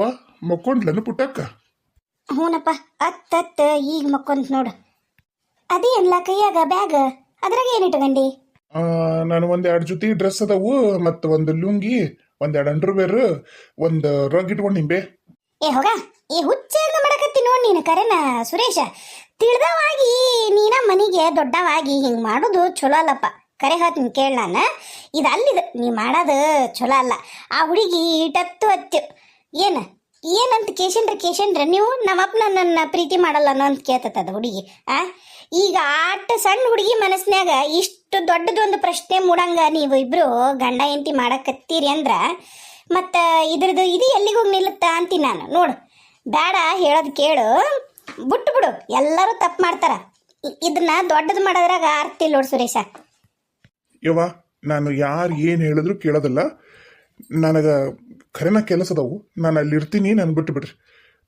ಯವ್ವ ಮಕ್ಕೊಂಡ್ಲನು ಪುಟ್ಟಕ್ಕ. ಹ್ಞೂನಪ್ಪ ಅತ್ತತ್ತ ಈಗ ಮಕ್ಕೊಂತ ನೋಡು. ಅದೇ ಎಲ್ಲ ಕೈಯಾಗ ಬ್ಯಾಗ್ ಅದ್ರಾಗ ಏನು ಇಟ್ಕೊಂಡಿ? ಆ, ನಾನು ಒಂದ್ ಎರಡು ಜೊತೆ ಡ್ರೆಸ್ ಅದಾವು ಮತ್ತು ಒಂದು ಲುಂಗಿ ಒಂದ್ ಎರಡು ಅಂಡರ್ವೇರ್ ಒಂದು ರಗ್ ಇಟ್ಕೊಂಡಿಂಬೆ ಏ ಹೋಗ. ಈ ಹುಚ್ಚಂಗ ಮಾಡಕತ್ತಿ ನೋಡಿ ನೀನು ಕರೆನ ಸುರೇಶ. ತಿಳಿದವಾಗಿ ನೀನ ಮನಿಗೆ ದೊಡ್ಡವಾಗಿ ಹಿಂಗ್ ಮಾಡೋದು ಚಲೋ ಅಲ್ಲಪ್ಪ. ಕರೆ ಹೇಳ್ತೀನಿ ಕೇಳ ನಾನು. ಇದು ಅಲ್ಲಿದು ನೀ ಮಾಡೋದು ಚಲೋ ಅಲ್ಲ. ಆ ಹುಡುಗಿ ಇಟತ್ತು ಹತ್ತು ಏನ? ಏನಂತ ಕೇಶನ್ರ ಕೇಶನ್ರ ನೀವು ನಮ್ಮಪ್ಪ ನನ್ನ ಪ್ರೀತಿ ಮಾಡಲ್ಲ ಅನ್ನೋ ಅಂತ ಕೇಳ್ತದ ಹುಡುಗಿ, ಆ? ಈಗ ಆಟ ಸಣ್ಣ ಹುಡುಗಿ ಮನಸ್ನ್ಯಾಗ ಇಷ್ಟು ದೊಡ್ಡದೊಂದು ಪ್ರಶ್ನೆ ಮೂಡಂಗ ನೀವು ಇಬ್ರು ಗಂಡ, ಹೆಂಡತಿ ಮಾಡಕತ್ತೀರಿ ಅಂದ್ರ, ಮತ್ತ ಇದ್ರದ್ದು ಇದು ಎಲ್ಲಿಗೆ ಹೋಗಿ ನಿಲ್ಲುತ್ತ ಅಂತೀನಿ ನಾನು, ನೋಡು. ಬೇಡ ಹೇಳೋದು ಕೇಳು. ಬಿಟ್ಟು ಬಿಡು, ಎಲ್ಲರೂ ತಪ್ಪು ಮಾಡ್ತಾರ. ಇದನ್ನ ದೊಡ್ಡದು ಮಾಡೋದ್ರಾಗ ಇಲ್ಲ ನೋಡು ಸುರೇಶ. ಯವ್ವ, ನಾನು ಯಾರು ಏನು ಹೇಳಿದ್ರು ಕೇಳೋದಿಲ್ಲ. ನನಗೆ ಖರೇನ ಕೆಲಸ ಅದಾವು ನಾನು ಅಲ್ಲಿ ಇರ್ತೀನಿ ನಾನು ಬಿಟ್ಟು ಬಿಡ್ರಿ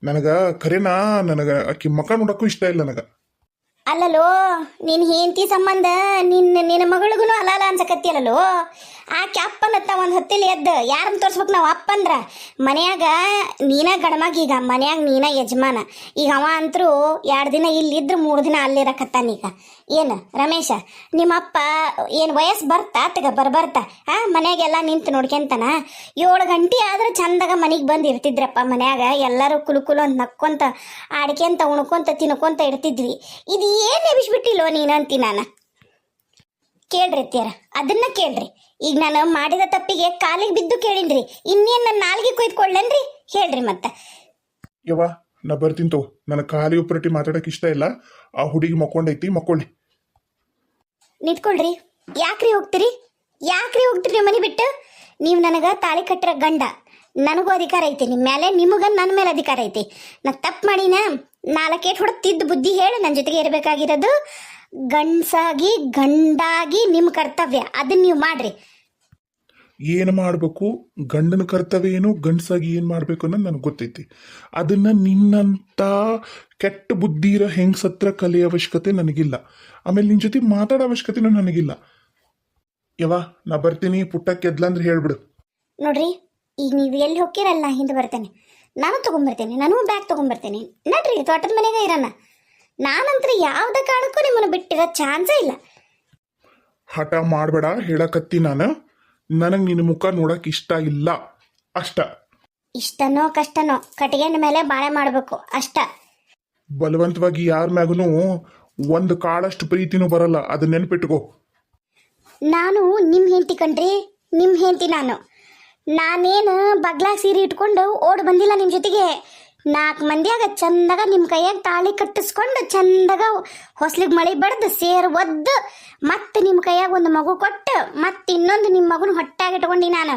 ನನಗೆ ಕರೆನಾ, ನನಗೆ ಅಕ್ಕಿ ಮಕ ನೋಡಕ್ಕೂ ಇಷ್ಟ ಇಲ್ಲ ನನಗೆ. ಅಲ್ಲಲೋ ನಿನ್ನ ಹೆಂಡತಿ ಸಂಬಂಧ ನಿನ್ನ ನಿನ್ನ ಮಗಳಿಗೂ ಅಲ್ಲ ಅನ್ಸಕತ್ತಿಯಲ್ಲೋ ಆಕೆ ಅಪ್ಪನತ್ತ ಒಂದು ಹತ್ತಿಲಿ ಎದ್ದ ಯಾರನ್ನ ತೋರ್ಸ್ಬೇಕು ನಾವು ಅಪ್ಪಂದ್ರ ಮನ್ಯಾಗ ನೀನ ಗಣಮಗ ಈಗ ಮನ್ಯಾಗ ನೀನ ಯಜಮಾನ. ಈಗ ಅವ ಅಂತರೂ ಎರಡು ದಿನ ಇಲ್ಲಿದ್ರೆ, ಮೂರು ದಿನ ಅಲ್ಲಿರಕತ್ತಾನೀಗ ಏನು, ರಮೇಶ, ನಿಮ್ಮಪ್ಪ ಏನು ವಯಸ್ಸು ಬರ್ತಾ ಆತಗ ಬರ್ಬರ್ತಾ ಆ, ಮನ್ಯಾಗೆಲ್ಲ ನಿಂತು ನೋಡ್ಕೊಂತಾನ? ಏಳು ಗಂಟೆ ಆದ್ರೆ ಚಂದಾಗ ಮನೆಗೆ ಬಂದು ಇರ್ತಿದ್ರಪ್ಪ ಮನ್ಯಾಗ. ಎಲ್ಲರೂ ಕುಲುಕುಲು ಕುಲು ಅಂತ ನಕ್ಕೊಂತ, ಆಡ್ಕೊಂತ, ಉಣ್ಕೊಂತ, ತಿನ್ಕೊಂತ ಇರ್ತಿದ್ವಿ ಇದು ಏನು ಎಬ್ಬಿಸ್ಬಿಟ್ಟಿಲ್ವ ನೀನು ಅಂತಿ ನಾನು? ಕೇಳ್ರಿ ತೀರ ಅದನ್ನ ಕೇಳ್ರಿ. ಈಗ ನಾನು ಮಾಡಿದ ತಪ್ಪಿಗೆ ಕಾಲಿಗೆ ಬಿದ್ದು ಕೇಳಿನ್ರಿ. ಇನ್ನೇನು ನನ್ನ ನಾಲ್ಗೆ ಕೊಯ್ದುಕೊಳ್ಳೇನ್ರಿ? ಹೇಳ್ರಿ ಮತ್ತೆ. ಯವ್ವ ನಾ ಬರ್ತೀನಿ ತಗೋ. ನನಗೆ ಖಾಲಿ ಉಪರಟಿ ಮಾತಾಡಕ್ಕೆ ಇಷ್ಟ ಇಲ್ಲ. ಆ ಹುಡುಗಿ ಮಕ್ಕೊಂಡೈತಿ ಮಕ್ಕೊಳ್ಳಿ. ನಿಂತ್ಕೊಳ್ರಿ. ಯಾಕ್ರಿ ಹೋಗ್ತೀರಿ? ಯಾಕ್ರಿ ಹೋಗ್ತೀರಿ ಮನೆ ಬಿಟ್ಟು? ನೀವು ನನಗೆ ತಾಳಿ ಕಟ್ಟಿರೋ ಗಂಡ. ನನಗೂ ಅಧಿಕಾರ ಐತಿ ನಿಮ್ಮ ಮೇಲೆ ನಿಮಗ ನನ್ನ ಮೇಲೆ ಅಧಿಕಾರ ಐತಿ. ನಾ ತಪ್ಪು ಮಾಡಿನ ನಾಲ್ಕೇಟ್ ಹೊಡೆತಿದ್ದು ಬುದ್ಧಿ ಹೇಳು ನನ್ನ ಜೊತೆಗೆ ಇರಬೇಕಾಗಿರೋದು ಗಂಡಸಾಗಿ ಗಂಡಾಗಿ ನಿಮ್ಮ ಕರ್ತವ್ಯ. ಅದನ್ನ ನೀವು ಮಾಡ್ರಿ. ಏನು ಮಾಡಬೇಕು? ಗಂಡನ ಕರ್ತವ್ಯ ಏನು ಗಂಡಸಾಗಿ ಏನು ಮಾಡಬೇಕು ಅನ್ನೋದು ನನಗೆ ಗೊತ್ತೈತಿ. ಅದನ್ನ ನಿನ್ನಂತ ಕೆಟ್ಟ ಬುದ್ಧಿ ಇರೋ ಹೆಂಗ್ಸತ್ರ ಕಲಿಯೋ ಅವಶ್ಯಕತೆ ನನಗಿಲ್ಲ. ಆಮೇಲೆ ನಿನ್ನ ಜೊತೆ ಮಾತಾಡೋ ಅವಶ್ಯಕತೆನೂ ನನಗಿಲ್ಲ. ಯವ್ವ ನಾ ಬರ್ತೀನಿ ಪುಟ್ಟ ಎದ್ಲಂದ್ರೆ ಹೇಳ್ಬಿಡು. ನೋಡ್ರಿ ಈಗ ನೀವು ಎಲ್ಲಿ ಹೋಗಿರಲ್ಲ ಹಿಂದೆ ಬರ್ತೇನೆ. ನಾನು ತೊಗೊಂಬರ್ತೇನೆ ನಾನು ಬ್ಯಾಗ್ ತೊಗೊಂಬರ್ತೇನೆ. ನಡ್ರಿ ತೋಟದ ಮನೆಗೆ ಇರೋಣ. ನಾನಂತ್ರ ಯಾವುದೇ ಕಾಣಕ್ಕೂ ನಿಮ್ಮನ್ನು ಬಿಟ್ಟಿರೋ ಚಾನ್ಸೇ ಇಲ್ಲ. ಹಠ ಮಾಡಬೇಡ ಹೇಳಕತ್ತಿ ನಾನು. ನನಗೆ ನಿನ್ನ ಮುಖ ನೋಡಕ್ ಇಷ್ಟ ಇಲ್ಲ. ಅಷ್ಟ. ಇಷ್ಟನೋ ಕಷ್ಟನೋ ಕಟ್ಟಿಗೆನ ಮೇಲೆ ಬಾಳೆ ಮಾಡಬೇಕು ಅಷ್ಟ. ಬಲವಂತವಾಗಿ ಯಾರ ಮ್ಯಾಗೂ ಒಂದು ಕಾಳಷ್ಟು ಪ್ರೀತಿನೂ ಬರಲ್ಲ. ಅದನ್ನ ನೆನ್ಪಿಟ್ಕೋ. ನಾನು ನಿಮ್ಮ ಹೆಂಡತಿ ಕಣ್ರಿ ನಿಮ್ಮ ಹೆಂಡತಿ ನಾನು. ನಾನೇನು ಬಗ್ಲಾಗ ಸೀರೆ ಇಟ್ಕೊಂಡು ಓಡ್ ಬಂದಿಲ್ಲ ನಿಮ್ಮ ಜೊತೆಗೆ? ನಾಲ್ಕು ಮಂದಿಯಾಗ ಚಂದಾಗ ನಿಮ್ಮ ಕೈಯಾಗ ತಾಳಿ ಕಟ್ಟಿಸ್ಕೊಂಡು ಚಂದಾಗ ಹೊಸ್ಲಿಗೆ ಮಳೆ ಬಡ್ದು ಸೇರ್ ಒದ್ದು ಮತ್ತೆ ನಿಮ್ಮ ಕೈಯಾಗ ಒಂದು ಮಗು ಕೊಟ್ಟು ಮತ್ತೆ ಇನ್ನೊಂದು ನಿಮ್ಮ ಮಗುನ ಹೊಟ್ಟಾಗ ಇಟ್ಕೊಂಡಿ ನಾನು.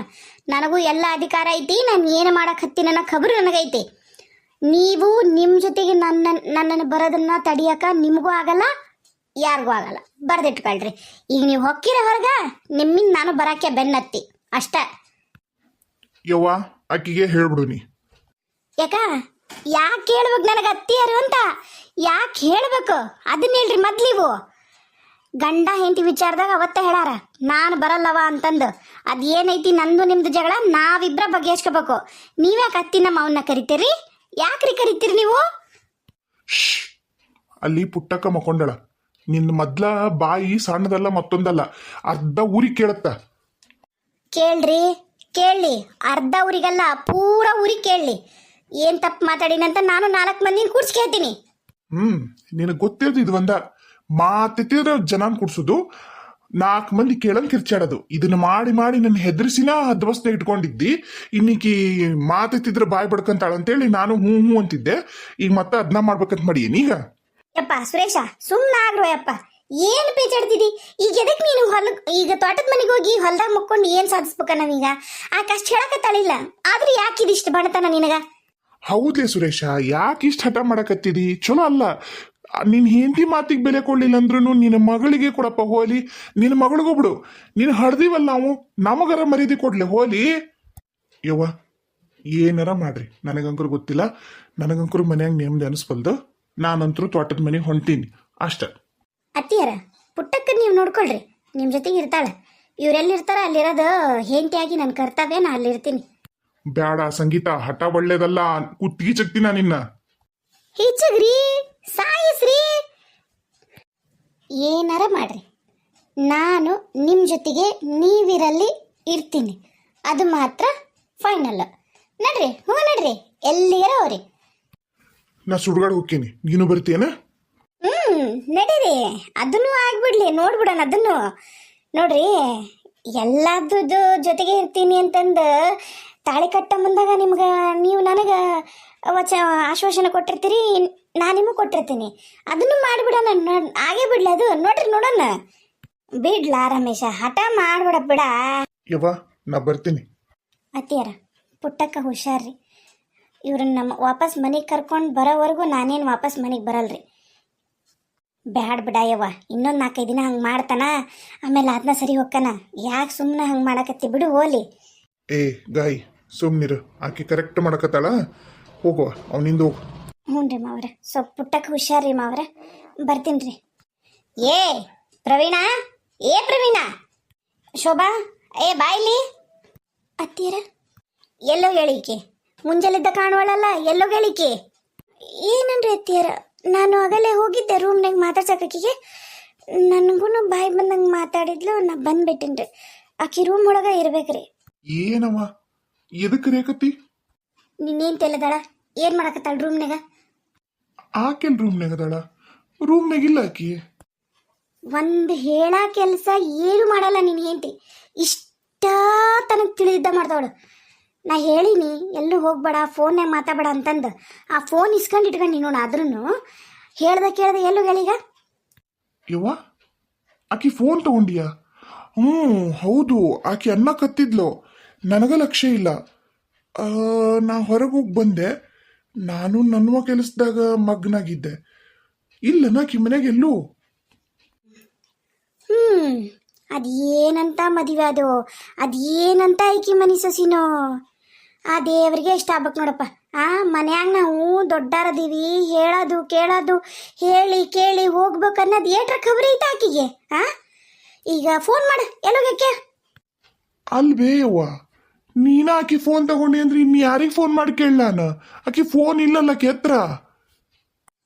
ನನಗೂ ಎಲ್ಲ ಅಧಿಕಾರ ಐತಿ, ನಾನು ಏನು ಮಾಡಕ್ಕೆ ನನ್ನ ಖಬರು ನನಗೈತಿ. ನೀವು ನಿಮ್ಮ ಜೊತೆಗೆ ನನ್ನ ನನ್ನನ್ನು ಬರೋದನ್ನ ತಡಿಯಕ ನಿಮಗೂ ಆಗಲ್ಲ, ಯಾರಿಗೂ ಆಗಲ್ಲ. ಬರ್ದಿಟ್ಕೊಳ್ರಿ. ಈಗ ನೀವು ಹೊಕ್ಕಿರ ಹೊರಗ ನಿಮ್ಮಿಂದ ನಾನು ಬರಕ್ಕೆ ಬೆನ್ನತ್ತಿ. ಅಷ್ಟ. ಯವ್ವ ಆಕಿಗೆ ಹೇಳ್ಬಿಡು ನೀ. ಯಾಕ? ಯಾಕೆ ಹೇಳ್ಬೇಕು ನನಗೆ ಅತ್ತಿಯಾರು ಅಂತ? ಯಾಕೆ ಹೇಳ್ಬೇಕು? ಅದನ್ನ ಹೇಳ್ರಿ ಮೊದ್ಲಿವು ಗಂಡ ಹೆಂಡತಿ ವಿಚಾರದಾಗ ಅವತ್ತ ಹೇಳಾರ ನಾನು ಬರಲ್ಲವ ಅಂತಂದು. ಅದೇನೈತಿ ಏನೈತಿ ನಂದು ನಿಮ್ದು ಜಗಳ ನಾವಿಬ್ರ ಬಗೆಹರಿಸ್ಕೋಬೇಕು. ನೀವ್ಯಾಕೆ ಅತ್ತಿ ನಮ್ಮ ಅವನ್ನ ಕರಿತೀರಿ? ಯಾಕ್ರಿ ಕರಿತೀರಿ ನೀವು? ಶ್ಶ್. ಅಲ್ಲಿ ಪುಟ್ಟಕ್ಕ ಮಕ್ಕೊಂಡಳ. ನಿನ್ನ ಮೊದ್ಲ ಬಾಯಿ ಸಣ್ಣದಲ್ಲ ಮತ್ತೊಂದಲ್ಲ ಅರ್ಧ ಊರಿಗೆ ಕೇಳತ್ತ. ಕೇಳ್ರಿ. ಕೇಳಿ ಅರ್ಧ ಊರಿಗಲ್ಲ ಪೂರ ಊರಿಗೆ ಕೇಳಲಿ. ಏನು ತಪ್ಪು ಮಾತಾಡಿನಂತ ನಾನು ನಾಲ್ಕು ಮಂದಿನ ಕೂಡ್ಸಿ ಕೇಳ್ತೀನಿ. ಹ್ಮ್ ನಿನಗೆ ಗೊತ್ತಿರೋದು ಇದು ಒಂದ. ಮಾತೆತ್ತಿದ್ರೆ ಜನ ಕುಡ್ಸೋದು ನಾಲ್ಕು ಮಂದಿ ಕೇಳಂಗ್ ಕಿರ್ಚಾಡೋದು ಇದನ್ನ ಮಾಡಿ ಮಾಡಿ ನನ್ನ ಹೆದರ್ಸಿನ ಹದ್ವಸ್ನ ಇಟ್ಕೊಂಡಿದ್ದಿ ಇನ್ನೀಕಿ ಮಾತೆತ್ತಿದ್ರೆ ಬಾಯ್ ಬಡ್ಕಂತಾಳ ಅಂತೇಳಿ ನಾನು ಹ್ಞೂ ಹ್ಞೂ ಅಂತಿದ್ದೆ. ಈಗ ಮತ್ತೆ ಅದನ್ನ ಮಾಡ್ಬೇಕಂತ ಮಾಡಿ ಈಗ? ಯಪ್ಪ ಸುರೇಶ ಸುಮ್ಮನೆ ಆಗ್ರೋ ಯಪ್ಪ. ಏನು ಪೇಚಾಡ್ತಿದಿ ಈಗ ಎದಕ್ಕೆ ನೀನು ಹೊಲ ಈಗ ತೋಟದ ಮನೆಗೆ ಹೋಗಿ ಹೊಲದಾಗ ಮುಕ್ಕೊಂಡು ಏನು ಸಾಧಿಸ್ಬೇಕ ನಾವೀಗ? ಆ ಕಷ್ಟ ಹೇಳಕತ್ತಾಳಿಲ್ಲ. ಆದ್ರೆ ಯಾಕೆ ಇದಿಷ್ಟು ಬಣತನ ನಿನಗ? ಹೌದೇ ಸುರೇಶ, ಯಾಕೆ ಇಷ್ಟ ಹಠ ಮಾಡಕತ್ತಿದಿ? ಚಲೋ ಅಲ್ಲ. ನಿನ್ ಹೆಂಡತಿ ಮಾತಿಗೆ ಬೆಲೆ ಕೊಡ್ಲಿಲ್ಲ ಅಂದ್ರೂ ನಿನ್ನ ಮಗಳಿಗೆ ಕೊಡಪ್ಪ ಹೋಲಿ. ನಿನ್ನ ಮಗಳಿಗೂ ಬಿಡು. ನೀನು ಹಡ್ದಿವಲ್ಲ ನಾವು ನಮಗರ ಮರ್ಯಾದೆ ಕೊಡ್ಲಿ, ಹೋಲಿ. ಯವ್ವ, ಏನಾರ ಮಾಡ್ರಿ. ನನಗಂಕರು ಗೊತ್ತಿಲ್ಲ. ನನಗಂಕರು ಮನ್ಯಾಗ ನೇಮ್ದೆ ಅನಿಸ್ಬಲ್ದು ನಾನಂತರೂ ತೋಟದ ಮನೆಗೆ ಹೊಂಟೀನಿ. ಅಷ್ಟ. ಅತ್ತಿಯರ ಪುಟ್ಟಕ್ಕ ನೀವು ನೋಡ್ಕೊಳ್ರಿ ನಿಮ್ಮ ಜೊತೆಗೆ ಇರ್ತಾಳೆ. ಇವರೆಲ್ಲಿರ್ತಾರ ಅಲ್ಲಿರೋದು ಹೆಂಡತಿಯಾಗಿ ನನ್ನ ಕರ್ತವ್ಯ ನಾ ಅಲ್ಲಿರ್ತೀನಿ. ಬ್ಯಾಡ ಸಂಗೀತ ಹಠ ಒಳ್ಳೇದಲ್ಲ ಕುತ್ತಿಗೆ ಚಕ್ತಿನ ನಿನ್ನ? ಹಿಚ್ಚಗ್ರಿ ಸಾಯಿಸ್ರಿ. ಏನಾರ ಮಾಡ್ರಿ. ನಾನು ನಿಮ್ಮ ಜೊತೆಗೆ ನೀವಿರಲ್ಲಿ ಇರ್ತೀನಿ. ಅದು ಮಾತ್ರ ಫೈನಲ್. ನಡ್ರಿ ಹ್ಞೂ ನಡ್ರಿ ಎಲ್ಲಿಗಾರ ಅವ್ರಿ? ನಾ ಸುಡ್ಗಾಡ್ ಹೋಗ್ತೀನಿ. ನೀನು ಬರ್ತೀಯನ? ನಡೀರಿ. ಅದನ್ನು ಆಗ್ಬಿಡ್ಲಿ ನೋಡ್ಬಿಡೋಣ ಅದನ್ನು. ನೋಡ್ರಿ ಎಲ್ಲದ್ದು ಜೊತೆಗೆ ಇರ್ತೀನಿ ಅಂತಂದು ತಾಳಿ ಕಟ್ಟ ಬಂದಾಗ ನಿಮ್ಗೆ ನೀವು ನನಗೆ ವಚ ಆಶ್ವಾಸನೆ ಕೊಟ್ಟಿರ್ತೀರಿ ನಾನು ನಿಮಗೆ ಕೊಟ್ಟಿರ್ತೀನಿ. ಅದನ್ನು ಮಾಡಿಬಿಡೋಣ ಆಗೇ ಬಿಡ್ಲಿ ಅದು. ನೋಡ್ರಿ ನೋಡೋಣ. ಬಿಡ್ಲಾ ರಮೇಶ ಹಠ ಮಾಡ್ಬಿಡ ಬಿಡ. ಯವ್ವ ನಾ ಬರ್ತೀನಿ. ಅತ್ತಿಯರ ಪುಟ್ಟಕ್ಕ ಹುಷಾರ್ರಿ. ಇವ್ರನ್ನ ನಮ್ಮ ವಾಪಸ್ ಮನೆಗೆ ಕರ್ಕೊಂಡು ಬರೋವರೆಗೂ ನಾನೇನು ವಾಪಸ್ ಮನೆಗೆ ಬರಲ್ರಿ. ಬ್ಯಾಡ್ ಬಿಡಾಯವ್ವ. ಇನ್ನೊಂದು ನಾಲ್ಕೈದು ದಿನ ಹಂಗೆ ಮಾಡ್ತಾನ ಆಮೇಲೆ ಅದನ್ನ ಸರಿ ಹೋಗ್ಕನ ಯಾಕೆ ಸುಮ್ಮನೆ ಹಂಗೆ ಮಾಡಕತ್ತಿ ಬಿಡು ಹೋಲಿ ಏ ಗಾಯ್ ಸುಮ್ಮನಿರು ಆಕೆ ಕರೆಕ್ಟ್ ಮಾಡಕತ್ತಾಳ? ಹೋಗುವ ಅವನಿಂದ ಹೋಗು. ಹ್ಞೂ ರೀ ಮಾವ್ರೆ. ಸ್ವಲ್ಪ ಪುಟ್ಟಕ್ಕೆ ಹುಷಾರಿ ಮಾವ್ರೆ. ಬರ್ತೀನಿ ರೀ. ಏ ಪ್ರವೀಣ? ಏ ಪ್ರವೀಣ? ಶೋಭಾ? ಏ ಬಾಯ್ಲಿ ಅತ್ತೀರ ಎಲ್ಲೋ ಹೇಳಿಕೆ. ಮುಂಜಾಲಿದ್ದ ಕಾಣುವಳಲ್ಲ ಎಲ್ಲೋ ಹೇಳಿಕೆ. ಏನನ್ರಿ ಅತ್ತಿಯರ? ನಾನು ಆಗಲೇ ಹೋಗಿದ್ದೆ ರೂಮ್ನಾಗ ಮಾತಾಡ್ಸಕ್ಕಿಗೆ ನನಗೂ ಬಾಯಿ ಬಂದಂಗೆ ಮಾತಾಡಿದ್ಲು ನಾ ಬಂದ್ಬಿಟ್ಟಿನ್ರಿ. ಆಕಿ ರೂಮ್ ಒಳಗೆ ಇರ್ಬೇಕ್ರಿ. ಏನವ ಎದಕ್ಕೆ ರೇಖತಿ ನೀನೇನು ತೆಲದಾಳ ಏನು ಮಾಡಕತ್ತಾಳ ರೂಮ್ನಾಗ? ಆಕೆಲ್ ರೂಮ್ನಾಗ ಅದಾಳ? ರೂಮ್ನಾಗ ಇಲ್ಲ ಆಕಿ? ಒಂದು ಹೇಳ ಕೆಲಸ ಏನು ಮಾಡಲ್ಲ ನೀನು ಹೆಂಡತಿ. ಇಷ್ಟ ತನಕ ತಿಳಿದಿದ್ದ ಮಾಡ್ದವಳು. ನಾ ಹೇಳಿನಿ ಎಲ್ಲೂ ಹೋಗ್ಬೇಡ ಫೋನ್ಯಾಗ ಮಾತಾಡಬೇಡ ಅಂತಂದು. ಆ ಫೋನ್ ಇಸ್ಕೊಂಡು ಇಟ್ಕೊಂಡು ನೋಡ ಆದ್ರೂ ಹೇಳ್ದೆ ಕೇಳ್ದೆ ಎಲ್ಲೂ ಹೇಳೀಗ ಯವ್ವ ಆಕಿ ಫೋನ್ ತಗೊಂಡಿಯ? ಹ್ಞೂ ಹೌದು ಆಕೆ ಅನ್ನ ಕತ್ತಿದ್ಲು. ನನಗ ಲಕ್ಷ್ಯ ಇಲ್ಲ. ನಾ ಹೊರಗೋಗಿ ಬಂದೆ. ನಾನು ನನ್ನ ಕೆಲಸದಾಗ ಮಗ್ನಾಗಿದ್ದೆ. ಇಲ್ಲ ನಾಕಿ ಮನೆಗೆ ಎಲ್ಲೂ? ಹ್ಞೂ ಅದು ಏನಂತ ಮದುವೆ ಅದು? ಅದು ಏನಂತ ಐಕಿ ಮನಿ ಸೊಸಿನೋ? ಆ ದೇವ್ರಿಗೆ ಇಷ್ಟ ಆಗ್ಬೇಕು ನೋಡಪ್ಪ. ಆ ಮನ್ಯಾಗ ನಾವು ದೊಡ್ಡಾರದೀವಿ ಹೇಳೋದು ಕೇಳೋದು ಹೇಳಿ ಕೇಳಿ ಹೋಗ್ಬೇಕು ಅನ್ನೋದು ಏಟ್ರ ಖಬರಿ ಐತೆ ಆಕಿಗೆ ಆ? ಈಗ ಫೋನ್ ಮಾಡ ಎಲ್ಲೋಗಕ್ಕೆ ಅಲ್ವೇ ಅವ್ವ ನೀನ ಆಕಿ ಫೋನ್ ತಗೊಂಡೆ ಅಂದ್ರೆ ಇನ್ನು ಯಾರಿಗೆ ಫೋನ್ ಮಾಡಿ ಕೇಳಲಾನ ನಾನು? ಆಕಿ ಫೋನ್ ಇಲ್ಲಲ್ಲ ಕೆತ್ರ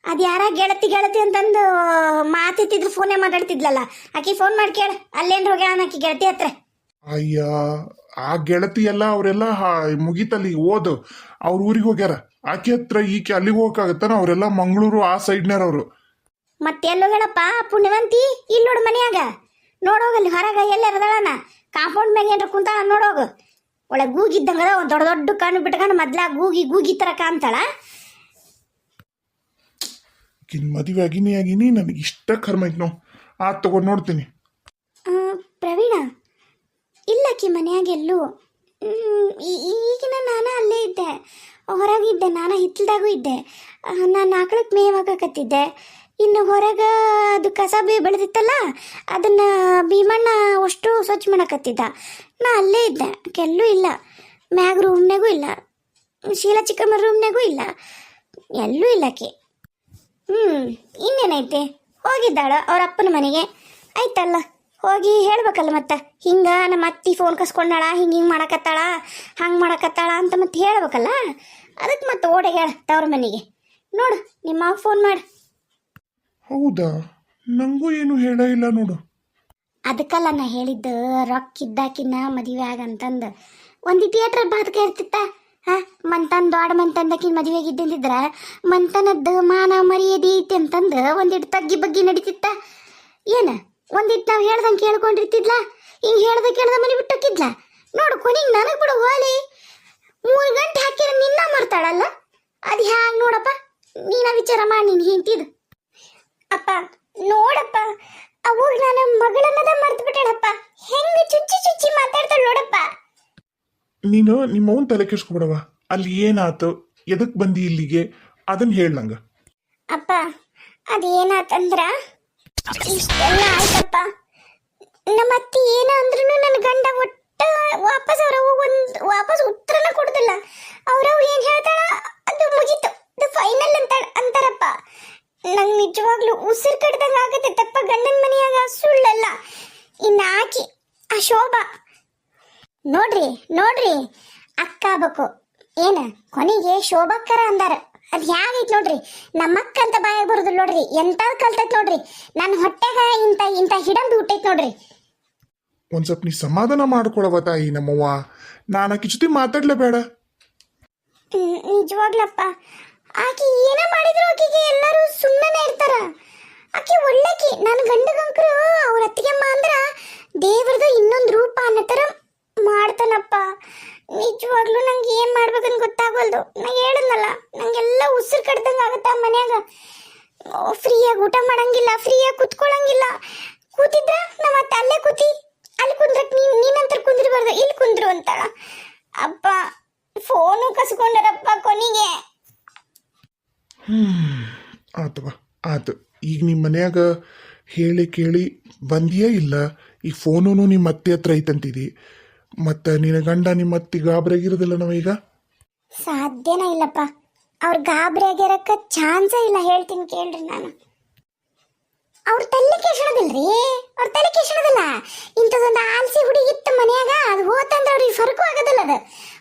ಅದು ಯಾರ ಗೆಳತಿ ಗೆಳತಿ ಅಂತಂದು ಮಾತಿತ್ತಿದ್ರು ಫೋನೇ ಮಾತಾಡ್ತಿದ್ಲಲ್ಲ ಆಕಿ ಫೋನ್ ಮಾಡಿ ಕೇಳ ಅಲ್ಲೇನ್ರ ಹೋಗ್ಯಾನ ಆಕಿ ಗೆಳತಿ ಹತ್ರ. ಅಯ್ಯ ಆ ಗೆಳತಿ ಎಲ್ಲ ಅವರೆಲ್ಲ ಮುಗಿತಲ್ಲಿ ಓದು. ಅವ್ರ ಊರಿಗೆ ಹೋಗ್ಯಾರ. ಆಕೆ ಹತ್ರ ಈಕೆ ಅಲ್ಲಿಗೆ ಹೋಗಕ್ಕಾಗತ್ತಾನ ಅವರೆಲ್ಲ ಮಂಗಳೂರು ಆ ಸೈಡ್ನವ್ರವ್ರು ಮತ್ತೆಲ್ಲೋ ಹೇಳಪ್ಪ ಪುಣ್ಯವಂತಿ ಇಲ್ಲಿ ನೋಡು ಮನ್ಯಾಗ. ನೋಡೋಗಲ್ಲಿ ಹೊರಗ ಎಲ್ಲರದಳನ ಕಾಂಪೌಂಡ್ ಮ್ಯಾಗ ಏನ್ರ ಕುಂತಾಳ ನೋಡೋಗು ಒಳ್ಳೆ ಗೂಗಿದ್ದಂಗದ ಒಂದು ದೊಡ್ಡ ದೊಡ್ಡ ಕಣ್ಣು ಬಿಟ್ಕೊಂಡು ಮೊದ್ಲ ಗೂಗಿ ಗೂಗಿ ಥರ ಕಾಣ್ತಾಳ ಮದುವೆ ಆಗಿನಿ ಆಗಿನಿ ನನಗೆ ಇಷ್ಟ ಕರ್ಮ ಐತ್ ನಾವು ಆ ತಗೊಂಡು ನೋಡ್ತೀನಿ. ಪ್ರವೀಣ ಇಲ್ಲಕ್ಕಿ ಮನೆಯಾಗೆಲ್ಲೂ ಈಗಿನ ನಾನು ಅಲ್ಲೇ ಇದ್ದೆ. ಹೊರಗಿದ್ದೆ ನಾನು ಹಿತ್ತಲ್ದಾಗೂ ಇದ್ದೆ. ನಾನು ಆಕಳಕ್ಕೆ ಮೇವ್ ಹಾಕಕತ್ತಿದ್ದೆ. ಇನ್ನು ಹೊರಗೆ ಅದು ಕಸ ಬಿ ಬೆಳೆದಿತ್ತಲ್ಲ, ಅದನ್ನು ಭೀಮಣ್ಣ ಅಷ್ಟು ಸ್ವಚ್ಛ ಮಾಡಕತ್ತಿದ್ದ. ನಾ ಅಲ್ಲೇ ಇದ್ದೆ ಕೆಲ್ಲೂ ಇಲ್ಲ. ಮ್ಯಾಗ ರೂಮ್ನಾಗೂ ಇಲ್ಲ. ಶೀಲಾ ಚಿಕ್ಕಮ್ಮ ರೂಮ್ನಾಗೂ ಇಲ್ಲ. ಎಲ್ಲೂ ಇಲ್ಲ ಆಕಿ. ಹ್ಞೂ ಇನ್ನೇನೈತೆ? ಹೋಗಿದ್ದಾಳ ಅವ್ರ ಅಪ್ಪನ ಮನೆಗೆ. ಆಯ್ತಲ್ಲ. ಹೋಗಿ ಹೇಳ್ಬೇಕಲ್ಲ ಮತ್ತೆ? ಹಿಂಗ ನಮ್ಮ ಅತ್ತಿ ಫೋನ್ ಕಸ್ಕೊಂಡಾಳ ಹಿಂಗೆ ಹಿಂಗೆ ಮಾಡಕತ್ತಾಳ ಹಂಗೆ ಮಾಡಕತ್ತಾಳ ಅಂತ ಮತ್ತೆ ಹೇಳ್ಬೇಕಲ್ಲ? ಅದಕ್ಕೆ ಮತ್ತೆ ಓಡೆ ಹೇಳ ತವ್ರ ಮನೆಗೆ. ನೋಡು ನಿಮ್ಮ ಫೋನ್ ಮಾಡು. ಹೌದಾ? ನಂಗೂ ಏನು ಹೇಳ ಇಲ್ಲ ನೋಡು. ಅದಕ್ಕಲ್ಲ ನಾ ಹೇಳಿದ್ದು ರೊಕ್ಕ ಇದ್ದಾಕಿನ್ನ ಮದುವೆ ಆಗಂತಂದು. ಒಂದು ಥಿಯೇಟ್ರ್ ಬಾದ್ಕ ಇರ್ತಿತ್ತ ಹಾ ಮಂತನ್ ದೊಡ್ಡ ಮಂತಂದಕಿನ ಮದುವೆಗೆ ಇದ್ದಿದ್ರ ಮಂತನದ್ದು ಮಾನ ಮರ್ಯಾದೆ ಐತಿ ಅಂತಂದು ಒಂದಿಟ್ಟು ತಗ್ಗಿ ಬಗ್ಗಿ ನಡೀತಿತ್ತ? ಏನ? ಒಂದಿಟ್ಟು ನಾವು ಹೇಳ್ದಂಗೆ ಕೇಳ್ಕೊಂಡಿರ್ತಿದ್ಲ? ಹಿಂಗೆ ಹೇಳ್ದ ಕೇಳ್ದ ಮನೆ ಬಿಟ್ಟೋಕಿದ್ಲ? ನೋಡು ಕೊನಿಗೆ ನನಗೆ ಬಿಡು ಹೋಲಿ ಮೂರು ಗಂಟೆ ಹಾಕಿರ ನಿನ್ನ ಮಾಡ್ತಾಳಲ್ಲ ಅದು ಹ್ಯಾಂಗ ನೋಡಪ್ಪ? ನೀನ ವಿಚಾರ ಮಾಡಿ ನೀನು ಹಿಂತಿದ್ ಅಪ್ಪ ನೋಡಪ್ಪ. ಅವಾಗ ನಾನು ಮಗಳನ್ನದ ಮರ್ತು ಬಿಟ್ಟಳಪ್ಪ ಹೆಂಗ ಚುಚ್ಚಿ ಚುಚ್ಚಿ ಮಾತಾಡ್ತಾಳ ನೋಡಪ್ಪ. ನೀನು ನಿಮ್ಮವನ್ ತಲೆ ಕೆಡ್ಸ್ಕೊಬಿಡವ ಅಲ್ಲಿ ಏನಾತು? ಎದಕ್ ಬಂದಿ ಇಲ್ಲಿಗೆ? ಅದನ್ನ ಹೇಳ ನಂಗ. ಅಪ್ಪ ಅದೇನಾತಂದ್ರ? ಇಷ್ಟೆಲ್ಲ ಆಯ್ತಪ್ಪ. ನಮ್ಮ ಅತ್ತಿ ಏನ ಅಂದ್ರೂ ನನ್ನ ಗಂಡ ಒಟ್ಟ ವಾಪಸ್ ಅವ್ರ ಒಂದು ವಾಪಸ್ ಉತ್ತರನ ಕೊಡುದಿಲ್ಲ. ಅವ್ರವ್ ಏನ್ ಹೇಳ್ತಾಳ ಅದು ಮುಗೀತು. ಅದು ಫೈನಲ್ ಅಂತ ಅಂತಾರಪ್ಪ. ನಂಗೆ ನಿಜವಾಗ್ಲೂ ಉಸಿರು ಕಡ್ದಂಗ ಆಗತ್ತೆ. ತಪ್ಪ ಗಂಡನ ಮನೆಯಾಗ ಸುಳ್ಳಲ್ಲ. ಇನ್ನು ಆಕಿ, ಆ ಶೋಭಾ. ನೋಡ್ರಿ ನೋಡ್ರಿ. ಅಕ್ಕ ಆಗ್ಬೇಕು ಏನ, ಕೊನೆಗೆ ಶೋಭಕ್ಕರ ಅಂದಾರ. ಅದ್ ಹೇಗೈತ್ ನೋಡ್ರಿ. ನಮ್ಮಕ್ಕ ಅಂತ ಬಾಯಾಗ ಬರುದಿಲ್ಲ ನೋಡ್ರಿ. ಎಂತಾದ್ ಕಲ್ತೈತ್ ನೋಡ್ರಿ. ನನ್ನ ಹೊಟ್ಟೆಗ ಇಂತ ಇಂತ ಹಿಡಂಬಿ ಹುಟ್ಟೈತ್ ನೋಡ್ರಿ. ಒಂದ್ ಸ್ವಲ್ಪ ನೀ ಸಮಾಧಾನ ಮಾಡ್ಕೊಳವ ತಾಯಿ ನಮ್ಮವ್ವ. ನಾನು ಆಕಿ ಜೊತೆ ಮಾತಾಡ್ಲೇಬೇಡ. ಹ್ಮ್, ನಿಜವಾಗ್ಲಪ್ಪ. ಆಕಿ ಏನ ಮಾಡಿದ್ರು ಆಕಿಗೆ? ಎಲ್ಲರೂ ಸುಮ್ಮನೆ ಇರ್ತಾರ. ಆಕಿ ಒಳ್ಳೆಕಿ. ನನ್ನ ಗಂಡಗಂಕರು ಅವ್ರ ಅತ್ತಿಗೆಮ್ಮ ಅಂದ್ರ ದೇವ್ರದ ಇನ್ನೊಂದು ರೂಪ ಅನ್ನೋ ಥರ ಮಾಡ್ತಾನಪ್ಪ. ನಿಜವಾಗ್ಲೂ ನಂಗೆ ಏನ್ ಮಾಡ್ಬೇಕಂತ ಗೊತ್ತಾಗಲ್ದು. ನಾ ಹೇಳಿದ್ನಲ್ಲ, ನಂಗೆಲ್ಲ ಉಸಿರು ಕಡ್ದಂಗ ಆಗತ್ತ ಮನ್ಯಾಗ? ಫ್ರೀಯಾಗಿ ಊಟ ಮಾಡಂಗಿಲ್ಲ, ಫ್ರೀಯಾಗಿ ಕುತ್ಕೊಳಂಗಿಲ್ಲ. ಕೂತಿದ್ರ? ನಮ್ಮ ಅಲ್ಲೇ ಕೂತಿ. ಅಲ್ಲಿ ಕುಂದ್ರಕ್ ನೀನ್ ನೀನಂತರ ಕುಂದ್ರಬಾರ್ದು ಇಲ್ಲಿ ಕುಂದ್ರು ಅಂತಾಳ. ಅಪ್ಪ, ಫೋನು ಕಸ್ಕೊಂಡರಪ್ಪ ಕೊನಿಗೆ. ಹ್ಮ್ ಆತವ ಆತು. ಈಗ ನಿಮ್ಮ ಮನ್ಯಾಗ ಹೇಳಿ ಕೇಳಿ ಬಂದಿಯೇ ಇಲ್ಲ. ಈ ಫೋನು ನಿಮ್ಮ ಅತ್ತೆ ಹತ್ರ ಐತಂತಿದಿ. ಮತ್ತು ನಿನ್ನ ಗಂಡ ನಿಮ್ಮ ಅತ್ತಿ ಗಾಬರಿಯಾಗಿರೋದಿಲ್ಲ ನಾವೀಗ ಸಾಧ್ಯನೇ ಇಲ್ಲಪ್ಪ. ಅವ್ರ ಗಾಬರಿ ಆಗಿರಕ್ಕ ಚಾನ್ಸೇ ಇಲ್ಲ, ಹೇಳ್ತೀನಿ ಕೇಳ್ರಿ ನಾನು. ಅವ್ರ ತಲೆ ಕೆಸಣದಿಲ್ರಿ ಅವ್ರ ತಲೆ ಕೆಸಣದಿಲ್ಲ ಇಂಥದೊಂದು ಆಲ್ಸಿ ಹುಡುಗಿ ಇತ್ತು ಮನ್ಯಾಗ, ಅದು ಹೋತಂದ್ರೆ ಅವ್ರಿಗೆ ಫರ್ಕು ಆಗೋದಿಲ್ಲ ಅದು.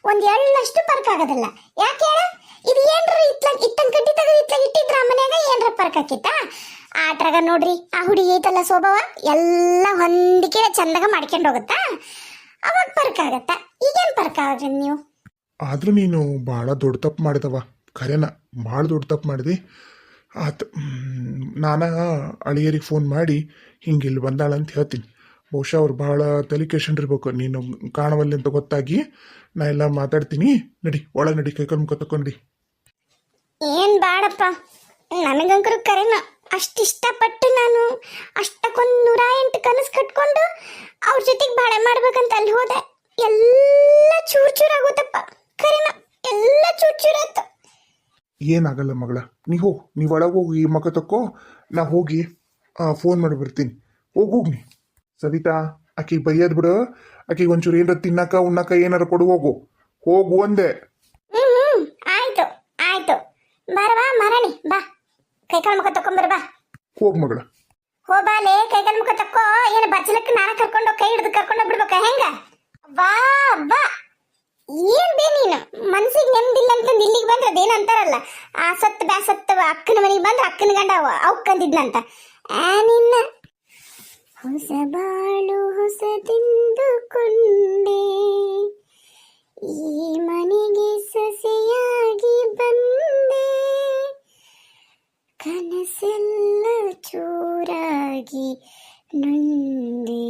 ಒಂದು ಎಳ್ಳಷ್ಟು ಫರ್ಕ್ ಆಗೋದಿಲ್ಲ. ಯಾಕೆ ಹೇಳ? ಇದು ಏನ್ರ ಇತ್ಲ ಇತ್ತಂಗ್ ಕಟ್ಟಿ ತೆಗೆದು ಇತ್ಲಾಗ ಇಟ್ಟಿದ್ರ ಮನ್ಯಾಗ ಏನ್ರ ಫರ್ಕ್ ಆ ಆಟ್ರಾಗ ನೋಡ್ರಿ, ಆ ಹುಡುಗಿ ಐತಲ್ಲ ಸ್ವಭಾವ, ಎಲ್ಲ ಹೊಂದಿಕೆ ಚಂದಾಗ ಮಾಡ್ಕೊಂಡು ಹೋಗುತ್ತಾ? ಅವಾಗ ಪರ್ಕ್ ಆಗತ್ತ ಈಗೇನ್ ಪರ್ಕ್ ಆಗ್ರಿ ನೀವು? ಆದ್ರೂ ನೀನು ಭಾಳ ದೊಡ್ಡ ತಪ್ಪು ಮಾಡಿದವ. ಖರೇನ ಭಾಳ ದೊಡ್ಡ ತಪ್ಪು ಮಾಡಿದೆ. ಆತು ನಾನು ಅಳಿಯರಿಗೆ ಫೋನ್ ಮಾಡಿ ಹಿಂಗೆ ಇಲ್ಲಿ ಬಂದಾಳ ಅಂತ ಹೇಳ್ತೀನಿ. ಬಹುಶಃ ಅವ್ರು ಭಾಳ ತಲೆ ಇರ್ಬೇಕು ನೀನು ಕಾಣವಲ್ಲಿ ಅಂತ ಗೊತ್ತಾಗಿ ನಾ ಎಲ್ಲ ಮಾತಾಡ್ತೀನಿ. ನಡಿ ಒಳ ನಡಿ ಕೈ ಮುಖ ತಕೊಂಡಿ ಏನ್ ಬಾಡಪ್ಪ? ನನಗಂಕರು ಕರೆನ. ಅಷ್ಟು ಇಷ್ಟಪಟ್ಟು ನಾನು ಅಷ್ಟಕ್ಕೊಂದು ನೂರ ಎಂಟು ಕನಸು ಕಟ್ಕೊಂಡು ಅವ್ರ ಜೊತೆಗೆ ಬಾಳೆ ಮಾಡ್ಬೇಕಂತ ಅಲ್ಲಿ ಹೋದೆ. ಎಲ್ಲ ಚೂರ್ ಚೂರ್ ಆಗೋತಪ್ಪ ಕರೆನ ಎಲ್ಲ ಚೂರ್ ಚೂರ್ ಆಯ್ತು. ಏನಾಗಲ್ಲ ಮಗಳ ನೀ ಹೋಗು ನೀವು ಒಳಗೆ ಹೋಗಿ ಈ ಮಗ ತಕ್ಕೋ ನಾ ಹೋಗಿ ಫೋನ್ ಮಾಡಿ ಬರ್ತೀನಿ. ಹೋಗಿ ಹೋಗ್ ನೀ. ಸವಿತಾ ಆಕಿಗೆ ಬೈಯೋದು ಬಿಡು. ಆಕಿಗೆ ಒಂಚೂರು ಏನಾರ ತಿನ್ನಕ ಉಣ್ಣಕ ಏನಾರ ಕೊಡು ಹೋಗು. ಹೋಗು ಒಂದೇ ಹ್ಮ್ ಹ್ಮ್ ಆಯ್ತು ಆಯ್ತು. ಬರವಾ ಮರಣಿ ಬಾ. ಕೈಕಾಲು ಮುಖ ತಕೊಂಬರ ಬಾ. ಹೋಗು ಮಗಳ. ಹೋಬಾಲೆ ಕೈಕಾಲು ಮುಖ ತಕ್ಕೋ. ಏನು ಬಚ್ಚಲಕ್ಕೆ ನಾನು ಕರ್ಕೊಂಡು ಕೈ ಹಿಡಿದು ಕರ್ಕೊಂಡು ಬಿಡ್ಬೇಕ ಹೆಂಗ? ಬಾ ಬಾ. ಏನ್ ಬೇ ನೀನು? ಮನ್ಸಿಗೆ ನೆಮ್ಮದಿಲ್ಲ ಅಂತಂದು ಇಲ್ಲಿಗೆ ಬಂದ್ರೆ ಅದೇನು ಅಂತಾರಲ್ಲ? ಆ ಸತ್ತು ಬ್ಯಾ ಸತ್ತ ಅಕ್ಕನ ಮನೆಗೆ ಬಂದ್ರೆ ಅಕ್ಕನ ಗಂಡ ಅವಕ್ಕಂದಿದ್ನಂತ ಆ ನಿನ್ನ ಹೊಸ ಬಾಳು ಹೊಸ ತಿಂದುಕೊಂಡೆ. ಈ ಮನೆಗೆ ಸೊಸೆಯಾಗಿ ಬಂದೆ ಕನಸೆಲ್ಲ ಚೂರಾಗಿ ನೊಂದೆ